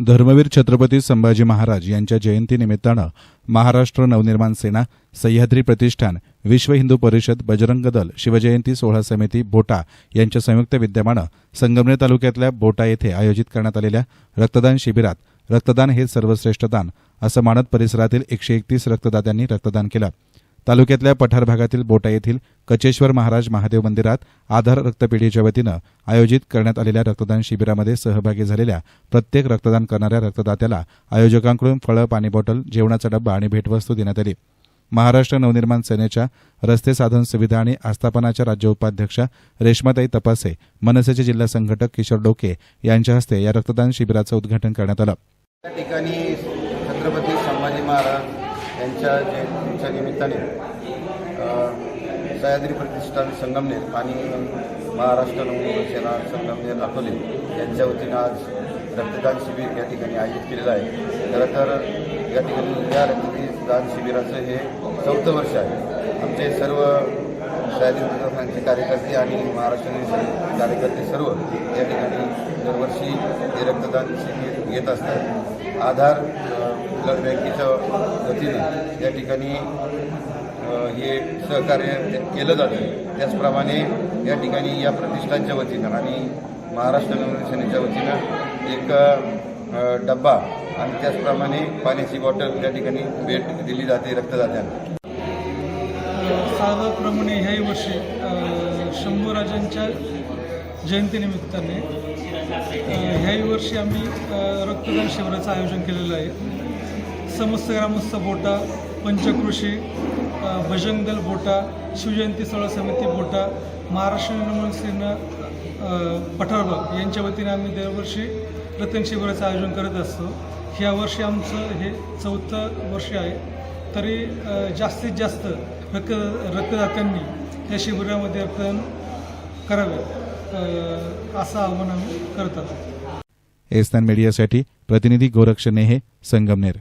धर्मवीर छत्रपती संभाजी महाराज यांच्या जयंतीनिमित्तानं महाराष्ट्र नवनिर्माण सेना सह्याद्री प्रतिष्ठान विश्व हिंदू परिषद बजरंग दल शिवजयंती सोहळा समिती बोटा यांच्या संयुक्त विद्यमानं संगमनेर तालुक्यातल्या बोटा येथे आयोजित करण्यात आलेल्या रक्तदान शिबिरात रक्तदान हे सर्वश्रेष्ठ दान असं मानत परिसरातील एकशे एकतीस रक्तदात्यांनी रक्तदान केलं. तालुक्यातल्या पठार भागातील बोटा येथील कचेश्वर महाराज महादेव मंदिरात आधार रक्तपेढीच्या वतीनं आयोजित करण्यात आलेल्या रक्तदान शिबिरामध्ये सहभागी झालेल्या प्रत्येक रक्तदान करणाऱ्या रक्तदात्याला आयोजकांकडून फळं पाणी बॉटल जेवणाचा डब्बा आणि भेटवस्तू देण्यात आली. महाराष्ट्र नवनिर्माण सेनेच्या रस्ते साधन सुविधा आणि आस्थापनाच्या राज्य उपाध्यक्षा रेश्माताई तपासे मनसेचे जिल्हा संघटक किशोर डोके यांच्या हस्ते या रक्तदान शिबिराचं उद्घाटन करण्यात आलं. या ठिकाणी छत्रपती संभाजी महाराज यांच्या जयंतीच्या निमित्ताने सह्याद्री प्रतिष्ठान संगमनेर आणि महाराष्ट्र नवनिर्माण सेना संगमनेर अकोले यांच्या वतीनं आज रक्तदान शिबिर या ठिकाणी आयोजित केलेलं आहे. खरं तर या ठिकाणी या रक्तदान शिबिराचं हे चौथं वर्ष आहे. आमचे सर्व सह्याद्री प्रतिष्ठानचे कार्यकर्ते आणि महाराष्ट्र कार्यकर्ते सर्व या ठिकाणी दरवर्षी हे रक्तदान शिबिर घेत असतात. आधार ब्लड बँकेच्या वतीने या ठिकाणी हे सहकार्य केलं जातं. त्याचप्रमाणे या ठिकाणी या प्रतिष्ठानच्या वतीनं आणि महाराष्ट्र सेनेच्या वतीनं एक डब्बा आणि त्याचप्रमाणे पाण्याची बॉटल त्या ठिकाणी भेट दिली जाते रक्तदात्यांना. साधाप्रमाणे ह्याही वर्षी शंभूराजांच्या जयंतीनिमित्ताने ह्याही वर्षी आम्ही रक्तदान शिबिराचं आयोजन केलेलं आहे. समस्त ग्रामस्थ बोटा पंचकृषी भजंगल बजरंग दल बोटा शिवजयंती सोहळा समिती बोटा महाराष्ट्र निर्मूल सेना पठारबाग यांच्या वतीने आम्ही दरवर्षी रतन शिबिराचं आयोजन करत असतो. ह्या वर्षी आमचं हे चौथं वर्ष आहे. तरी जास्तीत जास्त रक्त रक्तदात्यांनी या शिबिरामध्ये रक्तदान करावे असं आव्हान आम्ही करत आहोत. एस्तान मीडियासाठी प्रतिनिधी गोरक्ष नेहे संगमनेर.